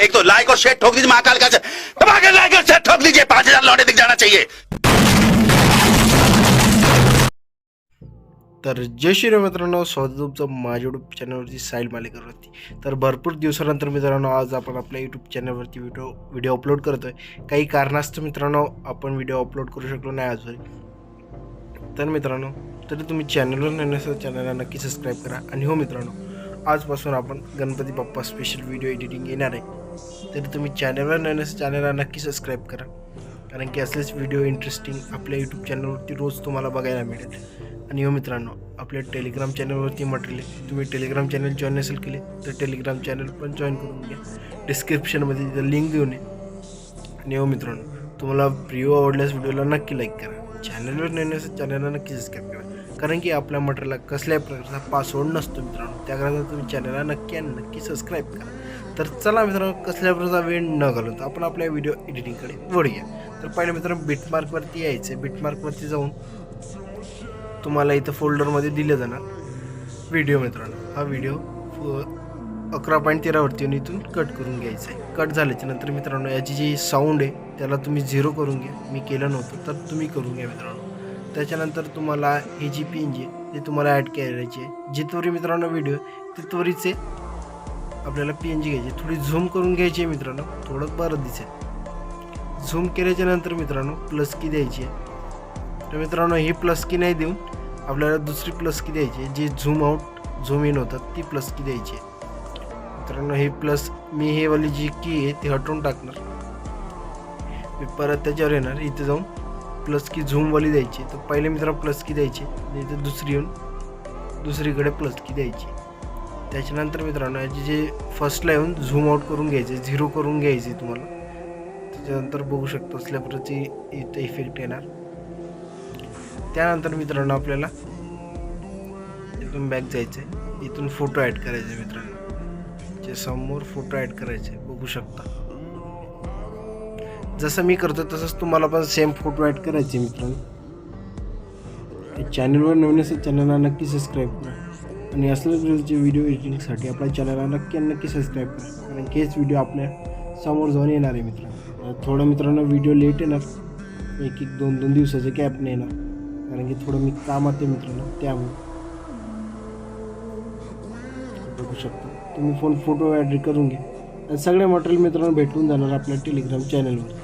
एक तो लाइक और शेयर ठोक दीजिए महाकाल का दबाकर लाइक और शेयर ठोक दीजिए पांच हजार लौटे दिख जाना चाहिए। तर जय श्रीराम मित्रांनो स्वागत तुमचं माझ्या यूट्यूब चॅनलवरती साईल मालिकावरती तर भरपूर दिवसानंतर मित्रांनो आज आपण आपल्या यूट्यूब चॅनलवरती व्हिडिओ व्हिडिओ अपलोड करतो आहे. काही कारणास्तव मित्रांनो आपण व्हिडिओ अपलोड करू शकलो नाही आजवर. तर मित्रांनो तरी तुम्ही चॅनलवर नाही नसेल चॅनलला नक्की सबस्क्राईब करा. आणि हो मित्रांनो आजपासून आपण Ganpati Bappa special video editing येणार आहे. तरी तुम्ही चॅनलवर नवीन चॅनलला नक्की सबस्क्राईब करा. कारण की असलेच व्हिडिओ इंटरेस्टिंग आपल्या यूट्यूब चॅनलवरती रोज तुम्हाला बघायला मिळेल. आणि हो मित्रांनो आपल्या टेलिग्राम चॅनलवरती मटेरियल तुम्ही टेलिग्राम चॅनल जॉईन नसेल केले तर टेलिग्राम चॅनल पण जॉईन करून घ्या. डिस्क्रिप्शनमध्ये तिथं लिंक देऊन आहे आणि हो मित्रांनो तुम्हाला व्हिडिओ आवडल्यास व्हिडिओला नक्की लाईक करा. चॅनलवर नवीन असेल चॅनलला नक्की सबस्क्राईब करा. कारण की आपल्या मटेरियलला कसल्याही प्रकारचा पासवर्ड नसतो मित्रांनो. त्याकरता तुम्ही चॅनलला नक्की आणि नक्की सबस्क्राईब करा. तर चला मित्रांनो कसल्या प्रकारचा वेळ न घालवता आपण आपल्या व्हिडिओ एडिटिंगकडे वळूया. तर पहिले मित्रांनो बिटमार्कवरती यायचं बिटमार्कवरती जाऊन तुम्हाला इथं फोल्डरमध्ये दिलं जाणार व्हिडिओ मित्रांनो. हा व्हिडिओ अकरा पॉईंट तेरावरती येऊन इथून कट करून घ्यायचा आहे कट झाल्याच्यानंतर मित्रांनो याची जी साऊंड आहे त्याला तुम्ही झिरो करून घ्या. मी केलं नव्हतं तर तुम्ही करून घ्या मित्रांनो. त्याच्यानंतर तुम्हाला हे जी पी एन जी आहे ते तुम्हाला ॲड करायची. आहे जी त्वरी मित्रांनो व्हिडिओ ते त्वरीचे आपल्याला पी एन जी घ्यायची. थोडी झूम करून घ्यायची आहे मित्रांनो थोडं बरं दिसेल. झूम केल्याच्यानंतर मित्रांनो प्लस की द्यायची आहे. तर मित्रांनो ही प्लस की नाही देऊन आपल्याला दुसरी प्लस की द्यायची आहे. जी झूम आउट झूम इन होतात ती प्लस की द्यायची आहे. मित्रांनो ही प्लस मी हे वाली जी की आहे ती हटवून टाकणार. मी परत त्याच्यावर येणार इथे जाऊन प्लस की झूमवाली द्यायची तर पहिले मित्रांनो प्लस की द्यायची नाही दुसरी येऊन दुसरीकडे प्लस की द्यायची. त्याच्यानंतर मित्रांनो याची जे फर्स्टला येऊन झूम आउट करून घ्यायचे झिरो करून घ्यायचे तुम्हाला. त्याच्यानंतर बघू शकतो असल्या प्रकारची इथं इफेक्ट येणार. त्यानंतर मित्रांनो आपल्याला इथून बॅक जायचं आहे इथून फोटो ॲड करायचे मित्रांनो. जे समोर फोटो ॲड करायचे बघू शकता. जसं मी करतो तसंच तुम्हाला पण सेम फोटो ॲड करायचे मित्रांनो. चॅनलवर नवीन असेल चॅनलला नक्की सबस्क्राईब करा. आणि असल्याच प्रकारचे व्हिडिओ एडिटिंगसाठी आपल्या चॅनलला नक्की नक्की सबस्क्राईब करा. कारण की हेच व्हिडिओ आपल्यासमोर जाऊन येणार आहे मित्रांनो. थोडं मित्रांनो व्हिडिओ लेट येणार. एक एक दोन दोन दिवसाचे गॅप नाही येणार. कारण की थोडं मी कामात आहे मित्रांनो त्यामुळे. बघू शकता. तुम्ही फोन फोटो ॲड करून घ्या. आणि सगळे मटेरियल मित्रांनो भेटून जाणार आपल्या टेलिग्राम चॅनलवर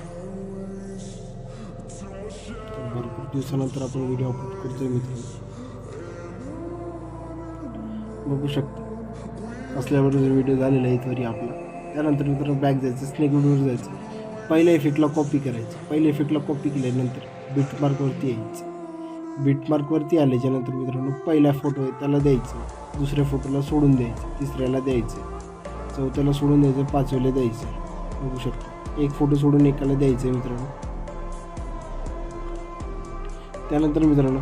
दिवसानंतर आपण व्हिडिओ अपलोड करतोय मित्रांनो. बघू शकता. असल्यावर व्हिडिओ झालेला आहे तरी आपला. त्यानंतर मित्र बॅक जायचं स्नेक व्हिडिओवर जायचं. पहिल्या इफेक्टला कॉपी करायचं. पहिल्या इफेक्टला कॉपी केल्यानंतर बीटमार्कवरती यायचं. बीटमार्कवरती आल्याच्यानंतर मित्रांनो पहिला फोटो आहे त्याला द्यायचं. दुसऱ्या फोटोला सोडून द्यायचं. तिसऱ्याला द्यायचं. चौथ्याला सोडून द्यायचं. पाचव्याला द्यायचं. बघू शकतो. एक फोटो सोडून एकाला द्यायचं आहे मित्रांनो. त्यानंतर मित्रांनो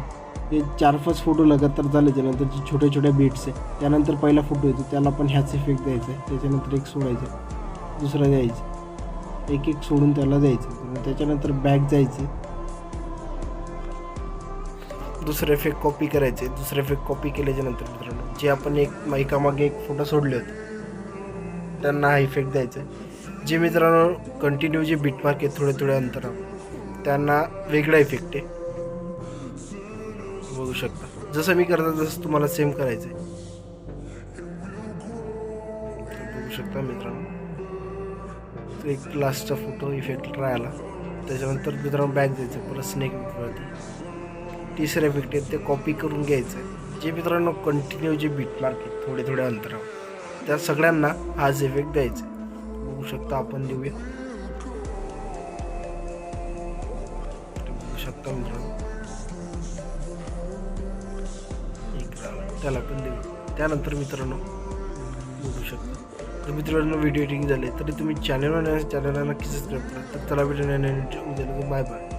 हे चार पाच फोटो लगातार झाले त्यानंतर जे छोट्या छोट्या बीट्स आहे. त्यानंतर पहिला फोटो येतो त्याला पण ह्याच इफेक्ट द्यायचा आहे. त्याच्यानंतर एक सोडायचा दुसरा द्यायचा एक एक सोडून त्याला द्यायचं त्याच्यानंतर बॅक जायचे दुसरे इफेक्ट कॉपी करायचे दुसरे इफेक्ट कॉपी केल्याच्यानंतर मित्रांनो जे आपण एक एकामागे एक फोटो सोडले होते त्यांना हा इफेक्ट द्यायचा आहे. जे मित्रांनो कंटिन्यू जे बीटमार्क आहेत थोड्या थोड्या अंतरावर त्यांना वेगळा इफेक्ट आहे. शकता. जसं मी करतो तसं तुम्हाला सेम करायचं आहे बघू शकता मित्रांनो. एक लास्टचा फोटो इफेक्ट राहिला. त्याच्यानंतर मित्रांनो बॅक द्यायचं परत स्नेक वरती तिसऱ्या इफेक्ट आहे ते कॉपी करून घ्यायचं आहे जे मित्रांनो कंटिन्यू जे बीटमार्क आहेत थोडे थोड्या अंतरावर त्या सगळ्यांना हाच इफेक्ट द्यायचा बघू शकता आपण देऊया. बघू शकता मित्रांनो. त्याला पण देऊ. त्यानंतर मित्रांनो बघू शकता. तर मित्रांनो व्हिडिओ एडिटिंग झाले. तरी तुम्ही चॅनलवर चॅनलला नक्की सबस्क्राईब करा. तर चला व्हिडिओ बाय बाय